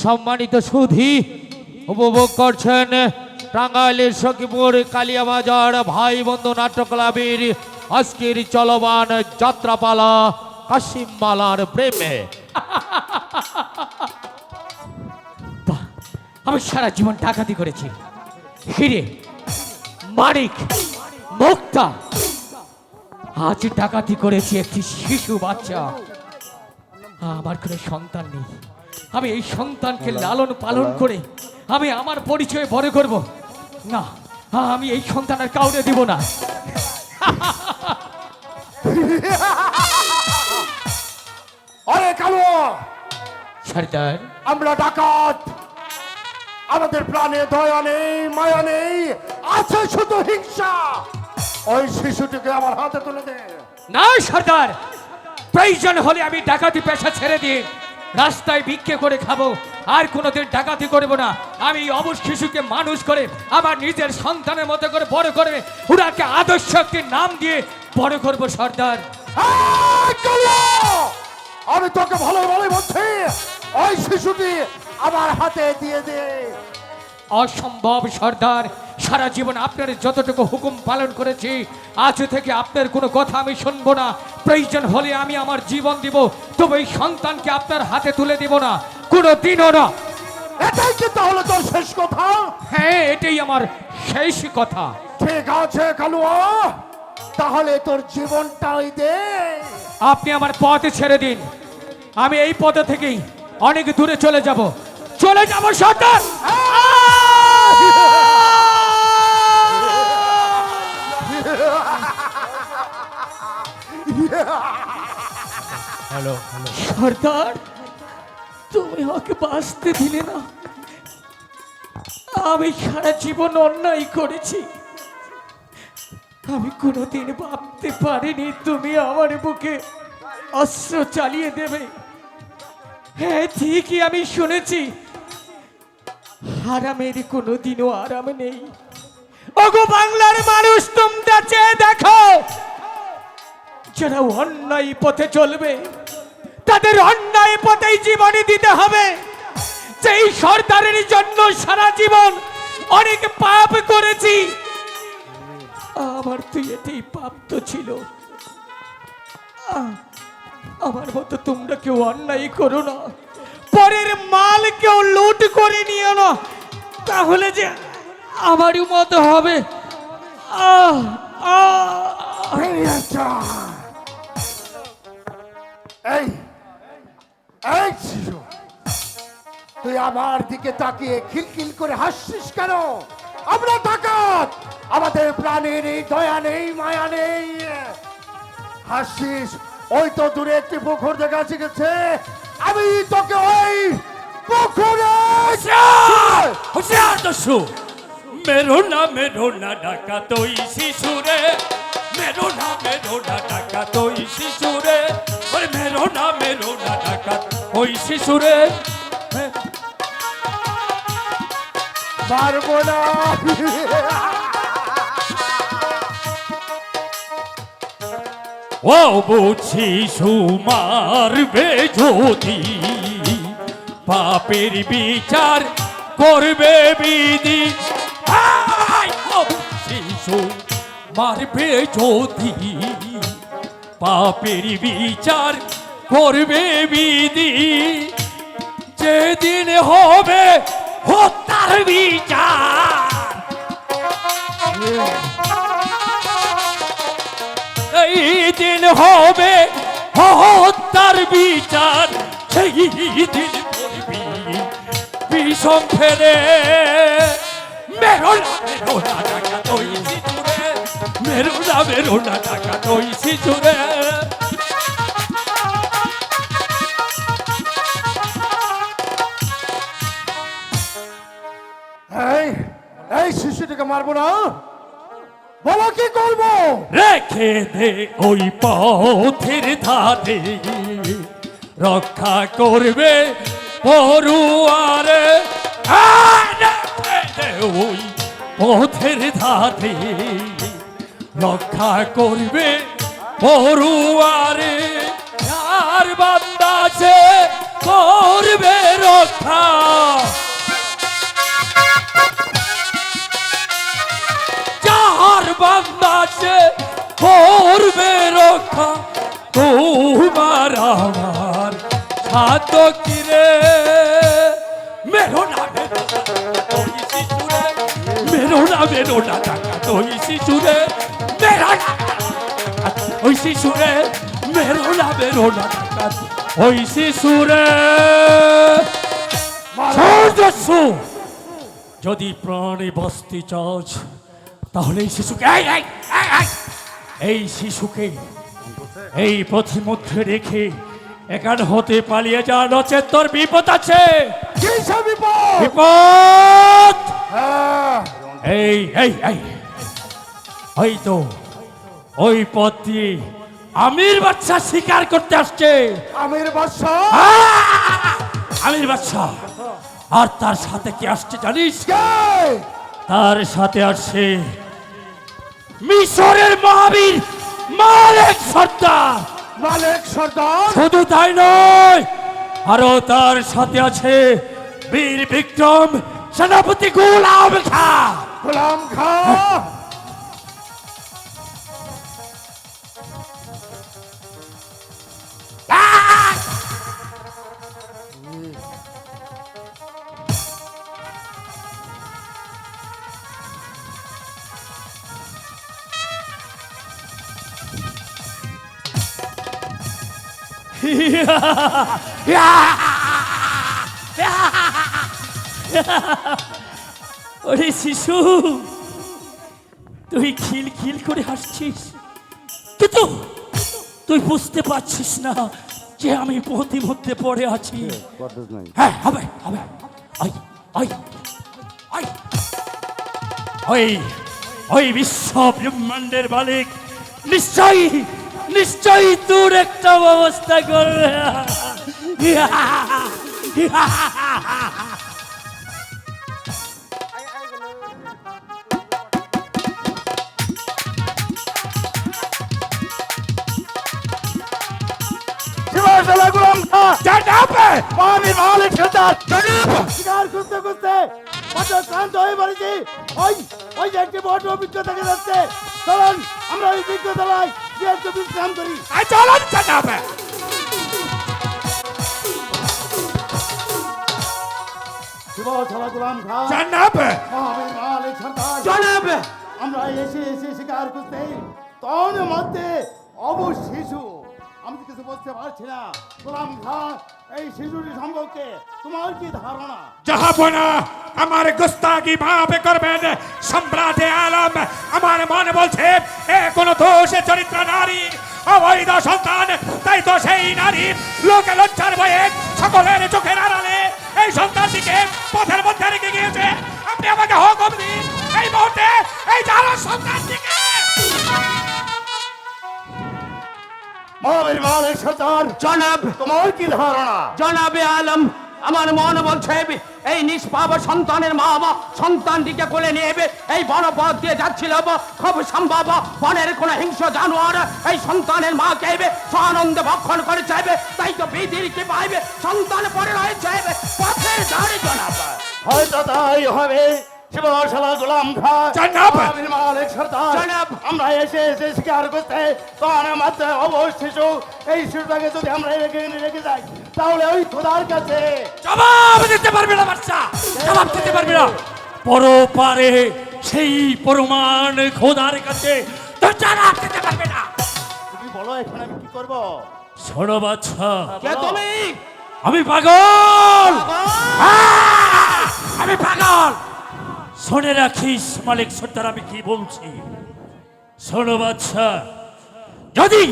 সম্মানিত সুধি উপভোগ করছেন টাঙ্গাইলের সখীপুর, কালিয়াবাজার ভাই বন্ধু নাট্য ক্লাবের আজকের চলমান যাত্রাপালা কাশিম মালার প্রেমে আমি সারা জীবন ডাকাতি করেছি। হিরে, মানিক, মুক্তা, আজ ডাকাতি করেছি একটি শিশু বাচ্চা। আমার কোনো সন্তান নেই। আমি এই সন্তানকে লালন পালন করে আমি আমার পরিচয় বড় করব। না আমি এই সন্তান আর কাউরে দিব না। আরে কালো! সর্দার আমরা ডাকাত। আমাদের প্রাণে দয়া নেই মায়া নেই আছে শুধু হিংসা। ওই শিশুটিকে আমার হাতে তুলে দে। না সর্দার প্রয়োজন হলে আমি ডাকাতি পেশা ছেড়ে দিয়ে রাস্তায় ভিক্ষে করে খাব। আর কোনোদিন ডাকাতি করব না। আমি অবশ শিশুকে মানুষ করে আমার নিজের সন্তানের মতো করে বড় করে ওনাকে আদর্শ একটি নাম দিয়ে বড় করব সর্দার। আমি তোকে ভালো ভালো বলছি ওই শিশুটি আমার হাতে দিয়ে দে। অসম্ভব সর্দার। সারা জীবন আপনার যতটুকু হুকুম পালন করেছি আজ থেকে আপনার কোনো কথা আমি শুনব না। প্রয়োজন হলে আমি আমার জীবন দিব তবে এই সন্তানকে আপনার হাতে তুলে দিব না। কোনো দিনও না। এটাই কি তাহলে তোর শেষ কথা? হ্যাঁ এটাই আমার শেষ কথা। ঠিক আছে কালুয়া। তাহলে তোর জীবনটাই দে। আপনি আমার পথে ছেড়ে দিন। আমি এই পথে থেকেই অনেক দূরে চলে যাব। চলে যাব সর্দার হ্যালো সর্দার, তুমি আমাকে বাঁচতে দিলে না। আমি সারা জীবন অন্যায় করেছি। আমি কোনোদিন ভাবতে পারিনি তুমি আমার বুকে অস্ত্র চালিয়ে দেবে। হ্যাঁ ঠিকই আমি শুনেছি। হারামের কোনোদিনও আরাম নেই। ওগো বাংলার মানুষ, তোমরা চেয়ে দেখো। যারা অন্যায় পথে চলবে তাদের অন্যায় পথেই জীবনে দিতে হবে সেই সর্দারের জন্য সারা জীবন অনেক পাপ করেছি আমার তুই এটি পাপ তো ছিল আমার মতো তোমরা কেউ অন্যায় করো না পরের মাল কেউ লুট করে নিও না তাহলে যে আমারই মতো হবে আহ আহ এই। এই শিশু, তুই আমার দিকে তাকিয়ে খিলখিল করে হাসছিস কেন? আমরা ডাকাত আমাদের প্রাণের এই দয়া নেই, মায়া নেই। হাসছিস, ওই তো দূরে একটি পুকুর দেখা গেছে। আমি তোকে ওই পুকুরে হুশিয়ার দস্যু। মেরো না মেরো না ডাকা তোই শিশুরে। মেরো না মেরো না ডাকা তোই শিশুরে। ওরে মেরো না মেরো না ডাকা ওই শিশুরে। পারব না। ও বুঝি সুমারবে যদি পাপের বিচার করবে বিধি। শিশু। মারবে যদি পাপের বিচার করবে বিধি। যেদিন হবে হত্যার বিচার। এই দিন হবে হত্যার বিচার। সেই দিন করবি। বিষম ফেরে মেরো না মেরো না মেরো না টাকা তৈ সিঁচুরে এই শিশুটিকে মারবো না বলো কি করব? রেখে দে ওই পথের ধারে। রক্ষা করবে পড়ুয়ারে। ওই পথের ধারে। রক্ষা করবে পড়ুয়ারে। আর বান্দাছে করবে রক্ষা। যার বান্দাছে করবে রক্ষা, তোমার আমার সাত কিরে মেরো না মেরো না মেরো না টাকা তো ইসি ওই শিশুরে মেরো না মেরো না। ওই শিশুরে যদি প্রাণে বাঁচতে চাস তাহলে এই শিশুকে এই, শিশুকে এই পথের মধ্যে রেখে এখান হতে পালিয়ে যা নচেত তোর বিপদ আছে। বিপদ? বিপদ! হ্যাঁ, এই এই এই। ওই তো ওই পথ দিয়ে আমির বাচ্চা শিকার করতে আসছে। আমির আহ! আমির বাচ্চা আর তার সাথে কি আসছে জানিস? তার সাথে আসছে মিশরের মহাবীর মালিক সর্দার। মালিক সর্দার? শুধু তাই নয় আরও তার সাথে আছে বীর বিক্রম সেনাপতি গুলাম খা। গোলাম খা? ওরে শিশু তুই খিল খিল করে হাসছিস। কিন্তু তুই বুঝতে পারছিস না যে আমি পথি মধ্যে পড়ে আছি। হ্যাঁ হবে হবে। ওই ওই ওই ওই ওই বিশ্ব ব্রহ্মাণ্ডের মালিক নিশ্চয়ই নিশ্চয়ই তোর একটা ব্যবস্থা করবে। মালিক সর্দার শিকার খুঁজতে খুঁজতে কত হয়ে পড়েছি। ওই ওই যে একটি বড় অভিজ্ঞতা যাচ্ছে। চলুন আমরা ওই অভিজ্ঞতায় গিয়ে একটু বিশ্রাম করি। চলন আমরা এসে এসে শিকার করতে তখন মধ্যে অবু শিশু আমি তো কিছু বুঝতে পারছি না। গোলাম খান এই শিশুটি সম্পর্কে তোমার কি ধারণা? জাহাপনা আমার গুস্তাগি ভাবে করবেন, সম্রাট আলম। আমার মন বলছে, এ কোন দোষে চরিত্র নারীর অবৈধ সন্তান, তাই তো সেই নারী লোকে লজ্জার ভয়ে সকলের চোখের আড়ালে এই সন্তানটিকে পথের মধ্যে রেখে গিয়েছে। আপনি আমাকে হুকুম দিন এই মুহূর্তে এই জানো সন্তানটিকে সর্দার জনাব তোমার কি ধারণা? জনাবে আলম আমার মন বলছে এই নিষ্পাপ সন্তানের মা বাবা সন্তানটিকে কোলে নিয়ে এই বড় পথ দিয়ে যাচ্ছিল খুব সম্ভব বনের কোন হিংস্র জানোয়ার এই সন্তানের মা চাইবে সানন্দে ভক্ষণ করে চাইবে তাই তো বিধির কি পাইবে সন্তান পরে রয়ে চাইবে পথের ধারে জনাব। হয়তো তাই হবে। শিবশালা গোলাম খান জনাব! মালিক মালিক সর্দার। জনাব! আমরা এসে এসে শিকার করতে তখন মাত্র অবশ শিশু এই শিশুটাকে যদি আমরা রেখে রেখে যাই তাহলে ওই খোদার কাছে জবাব দিতে পারবে না বাচ্চা জবাব দিতে পারবে না। পরপারে সেই পরমান খোদার কাছে তো জবাব দিতে পারবে না। তুমি বলো এখন আমি কি করব? শোনো বাচ্চা কে তুমি? আমি পাগল। আমি পাগল। শুনে রাখিস, মালিক সর্দার, আমি কি বলছি শোনো বাচ্চা, যদি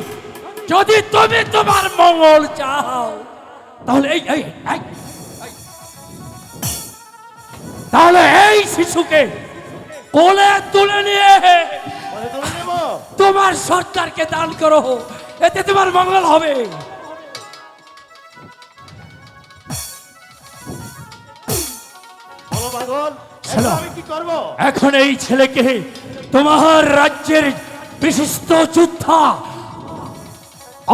যদি তুমি তোমার মঙ্গল চাও, তাহলে এই এই। তাহলে এই শিশুকে কোলে তুলে নিয়ে তোমার সরকারকে দান করো, এতে তোমার মঙ্গল হবে বলো পাগল শোনো। এখন আমি কি করব? এখন এই ছেলেকে তোমার রাজ্যের বিশিষ্ট যোদ্ধা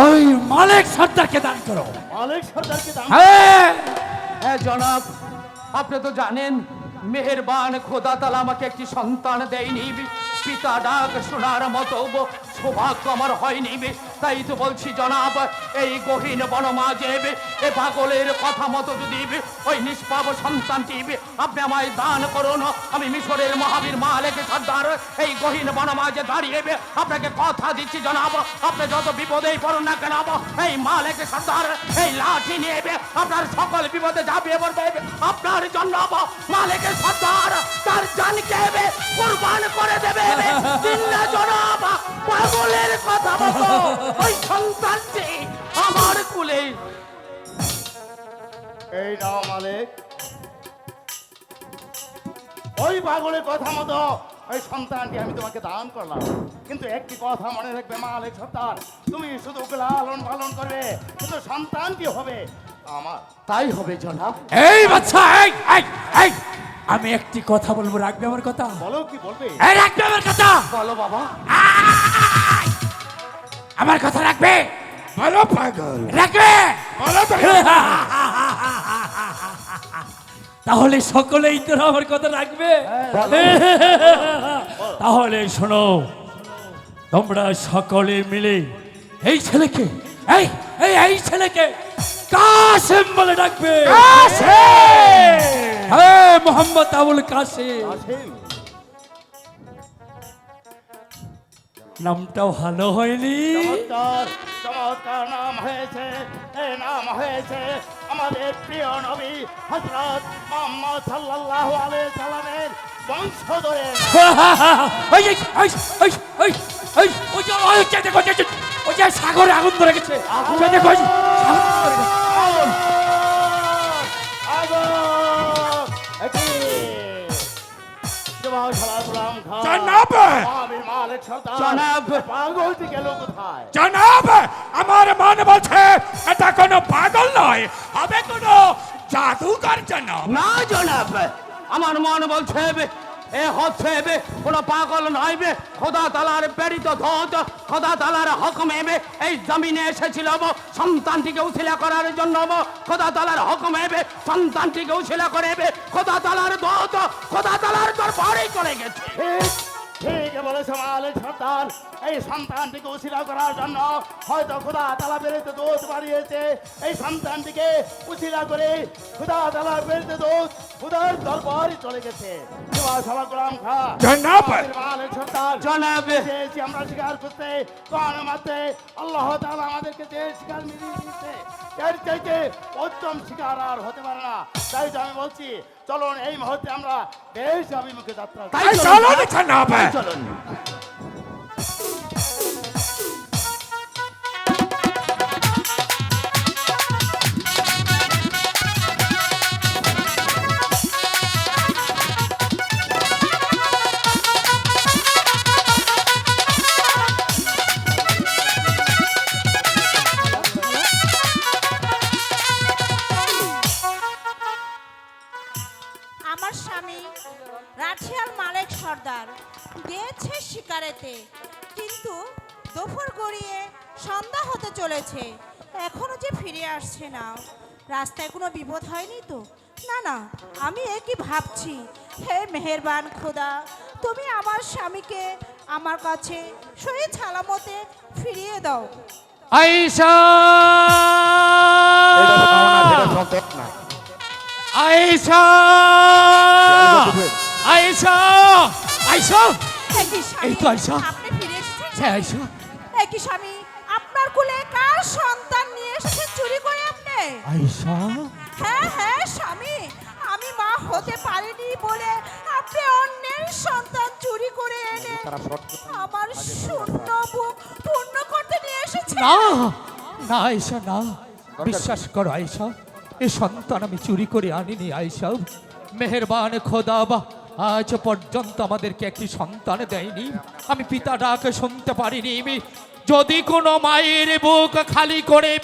ওই মালিক সর্দারকে দান করো। মালিক সর্দারকে দাম হ্যাঁ। হ্যাঁ জনাব আপনি তো জানেন মেহেরবান খোদা তালা আমাকে একটি সন্তান দেয়নি। পিতা ডাক শোনার মতো সৌভাগ্য আমার হয়নি তাই তো বলছি জনাব এই গহীন বনমাঝে এ পাগলের কথা মতো যদি ওই নিষ্পাপ সন্তানটি আপনি আমায় দান করুন। আমি মিশরের মহাবীর মালেকে সর্দার এই গহীন বনমাঝে দাঁড়িয়ে আপনাকে কথা দিচ্ছি জনাব। আপনি যত বিপদেই পড়ুন না কেন এই মালেকে সর্দার এই লাঠি নিয়ে আপনার সকল বিপদে ঝাঁপিয়ে পড়বে আপনার জন্য মালেকে সর্দার তার জানকে কোরবান করে দেবে চিন্তা জনাব পাগলের কথা মতো ওই সন্তানটি আমার কুলে। এই নাও মালিক। ওই পাগলের কথা মতো ওই সন্তানটি আমি তোমাকে দান করলাম। কিন্তু একটি কথা মনে রাখবে মালিক সর্দার। তুমি শুধু লালন পালন করবে কিন্তু সন্তানটি হবে? আমার। তাই হবে জনাব। এই বাচ্চা এই এই এই। আমি একটি কথা বলব রাখবে আমার কথা? বলো কি বলবে? এই রাখবে আমার কথা? বলো বাবা। আমার কথা রাখবে? বলো পাগল। রাখবে? বলো তো তাহলে সকলেই তোরা আমার কথা রাখবে? তাহলে শোনো তোমরা সকলে মিলে এই ছেলেকে এই এই এই ছেলেকে কাসেম বলে ডাকবে। হ্যাঁ মোহাম্মদ আবুল কাসেম আসেন নামটা ভালো হয়নি। চমৎকার নাম হয়েছে এই নাম হয়েছে আমাদের প্রিয় নবী হজরত মোহাম্মদ সাল্লাল্লাহু আলাইহি সাল্লামের বংশধরের ওই যে সাগরে আগুন ধরে গেছে। সাগরে আগুন ধরে গেছে। জনাব! মহাবীর মালিক সর্দার। জনাব! পাগলটি গেল কোথায় জনাব আমার মন বলছে এটা কোনো পাগল নয় হবে কোনো জাদুকর জনাব না জনাব আমার মন বলছে এ হচ্ছে কোনো পাগল নয় বে খোদা তালার প্রেরিত ধোত, খোদা তালার হকম এবে। এই জমিনে এসেছিল সন্তানটিকে উশিলা করার জন্য খোদা তালার হকম এবে, সন্তানটিকে উশিলা করে এবে। খোদা তালার ধোত, খোদা তালার দরবারেই চলে গেছে। ঠিক বলেছে মালিক সন্তান। এই সন্তানটিকে উশিলা করার জন্য হয়তো খোদা তালা বেরোতে দোষ বাড়িয়েছে। এই সন্তানটিকে উশিলা করে খোদা তালা বেরোতে দোষ খুদার দরবারই চলে গেছে। জবাব গোলাম খা জনাব! মালিক সন্তান জনাব! চেয়েছি আমরা স্বীকার করতে কোরআন মাত্রে আল্লাহ তাআলা আমাদেরকে যে শিকার মিলিয়ে দিচ্ছে এর চাইতে উত্তম শিকার আর হতে পারে না। তাই তো আমি বলছি চলুন এই মুহূর্তে আমরা দেশ অভিমুখে যাত্রা। চলুন, সর্দার। গিয়েছে শিকারেতে কিন্তু দুপুর গড়িয়ে সন্ধ্যা হতে চলেছে। এখনও যে ফিরে আসছে না। রাস্তায় কোনো বিপদ হয়নি তো? না না আমি একই ভাবছি? হে মেহেরবান খোদা তুমি আমার স্বামীকে আমার কাছে সহি ছালামতে ফিরিয়ে দাও। আইসা আইসা আইসা আইসা একই স্বামী, এই তো আয়শা। আপনি ফিরে এসেছেন? হ্যাঁ আইসা একই স্বামী? আপনার কুলে কার সন্তান নিয়ে এসেছেন চুরি করে আপনি? আইসা হ্যাঁ হ্যাঁ স্বামী। আমি মা হতে পারিনি বলে আপনি অন্যের সন্তান চুরি করে এনে আমার শূন্য বুক পূর্ণ করতে নিয়ে এসেছেন? না না আয়সা না। বিশ্বাস করো আয়সা এ সন্তান আমি চুরি করে আনিনি আয়সা মেহেরবান খোদা বা আজ পর্যন্ত আমাদেরকে একটি সন্তান দেয়নি। আমি পিতা ডাকে শুনতে পারিনি। যদি কোনো মায়ের বুক খালি করে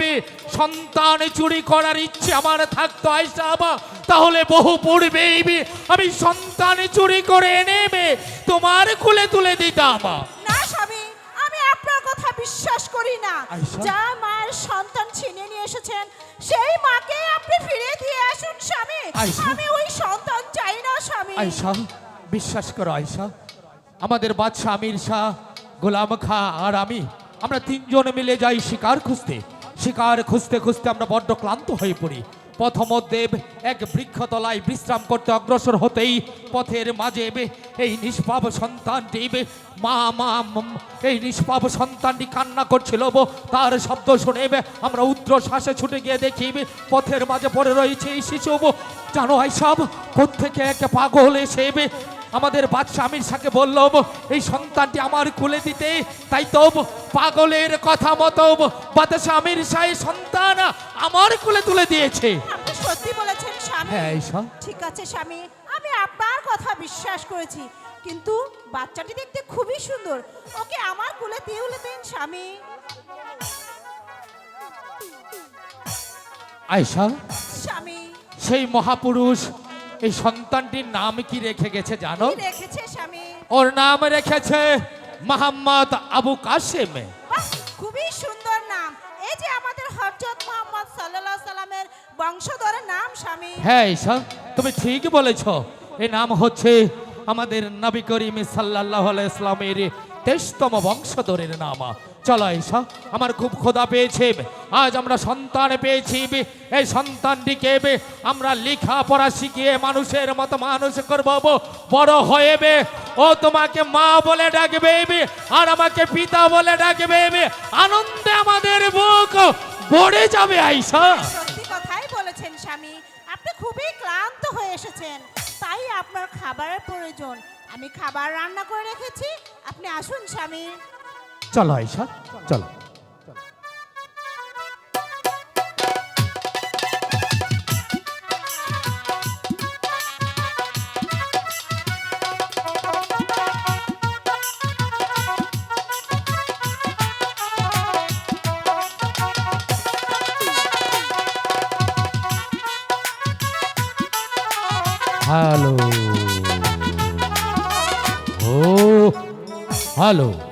সন্তান চুরি করার ইচ্ছে আমার থাকতো আয়সা তাহলে বহু পূর্বেই বে, আমি সন্তান চুরি করে নেবে তোমার খুলে তুলে দিতাম। বিশ্বাস করি না। যা মায়ের সন্তান ছিনিয়ে নিয়ে এসেছেন সেই মাকে আপনি ফিরে দিয়ে আসুন স্বামী? আমি ওই সন্তান চাই না স্বামী। আয়সা বিশ্বাস করো আয়সা আমাদের বাদশাহ আমির শাহ গোলাম খা আর আমি আমরা তিনজন মিলে যাই শিকার খুঁজতে। শিকার খুঁজতে খুঁজতে আমরা বড্ড ক্লান্ত হয়ে পড়ি। পথমদেব এক বৃক্ষতলায় বিশ্রাম করতে অগ্রসর হতেই পথের মাঝে এই নিষ্পাপ সন্তানটি মা মা এই নিষ্পাপ সন্তানটি কান্না করছিল তার শব্দ শুনে আমরা উদ্র শ্বাসে ছুটে গিয়ে দেখি পথের মাঝে পড়ে রয়েছে এই শিশু জানো সব কোথেকে এক পাগল এসে আমাদের বাদশা আমির সাকে বলল এই সন্তানটি আমার খুলে দিতে। তাই তো পাগলের কথা মতো বাদশা আমির সন্তান আমার খুলে তুলে দিয়েছে। আপনি সত্যি বলেছেন স্বামী। হ্যাঁ, ঈশা। ঠিক আছে স্বামী আমি আপনার কথা বিশ্বাস করেছি কিন্তু বাচ্চাটি দেখতে খুবই সুন্দর। ওকে আমার কোলে তুলে দিন স্বামী। আয়সা স্বামী। সেই মহাপুরুষ এই সন্তানটির নাম কি রেখে গেছে জানো? রেখেছে স্বামী? ওর নাম রেখেছে মোহাম্মদ আবু কাসেম খুবই সুন্দর নাম। এই যে আমাদের হযরত মোহাম্মদ সাল্লাল্লাহু সাল্লামের বংশধরের নাম স্বামী। হ্যাঁ ঈশা তুমি ঠিক বলেছ। এই নাম হচ্ছে আমাদের নবী করিম সাল্লাহ ইসলামের তেইশতম বংশধরের নাম। চলো ঈশা আমার খুব ক্ষুধা পেয়েছে। আজ আমরা সন্তান পেয়েছি। এই সন্তানটিকে আমরা লেখাপড়া শিখিয়ে মানুষের মতো মানুষ করব। বড় হয়েবে ও তোমাকে মা বলে ডাকবে। আর আমাকে পিতা বলে ডাকবে। আনন্দে আমাদের বুক ভরে যাবে আইসা সত্যি কথাই বলেছেন স্বামী। আপনি খুবই ক্লান্ত হয়ে এসেছেন। তাই আপনার খাবারের প্রয়োজন। আমি খাবার রান্না করে রেখেছি। আপনি আসুন, স্বামী। চলো আয়সা চলো। হ্যালো। ও হ্যালো।